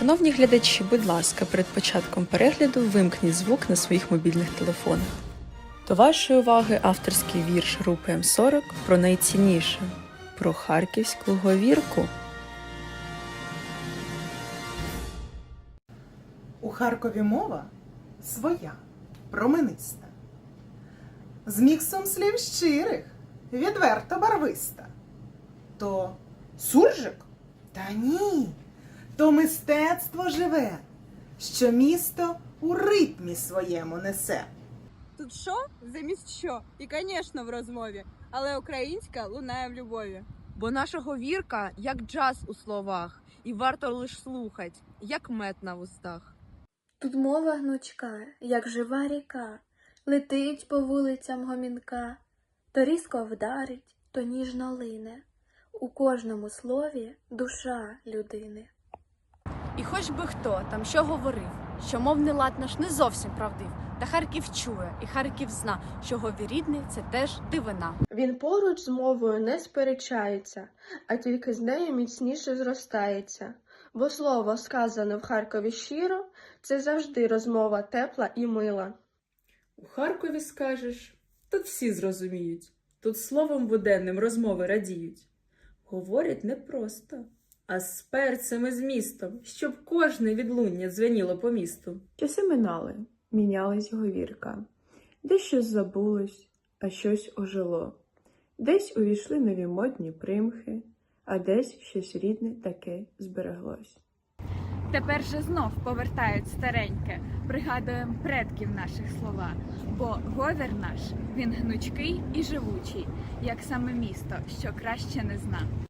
Шановні глядачі, будь ласка, перед початком перегляду вимкніть звук на своїх мобільних телефонах. До вашої уваги авторський вірш групи М40 про найцінніше про харківську говірку. У Харкові мова своя, промениста. З міксом слів щирих, відверто барвиста. То суржик? Та ні. То мистецтво живе, що місто у ритмі своєму несе. Тут що замість що? І, звісно, в розмові, але українська лунає в любові. Бо наша говірка, як джаз у словах, і варто лиш слухать, як мед на вустах. Тут мова гнучка, як жива ріка, летить по вулицям гомінка, то різко вдарить, то ніжно лине. У кожному слові душа людини. І хоч би хто там що говорив, що мовний лад наш не зовсім правдив, та Харків чує, і Харків зна, що говірідний це теж дивина. Він поруч з мовою не сперечається, а тільки з нею міцніше зростається. Бо слово, сказане в Харкові щиро, це завжди розмова тепла і мила. У Харкові скажеш, тут всі зрозуміють, тут словом буденним розмови радіють. Говорять не просто, а з перцем і змістом, щоб кожне відлуння дзвеніло по місту. Часи минали, мінялась говірка. Десь щось забулось, а щось ожило. Десь увійшли нові модні примхи, а десь щось рідне таке збереглось. Тепер же знов повертають стареньке, пригадуємо предків наших слова. Бо говір наш він гнучкий і живучий, як саме місто, що краще не зна.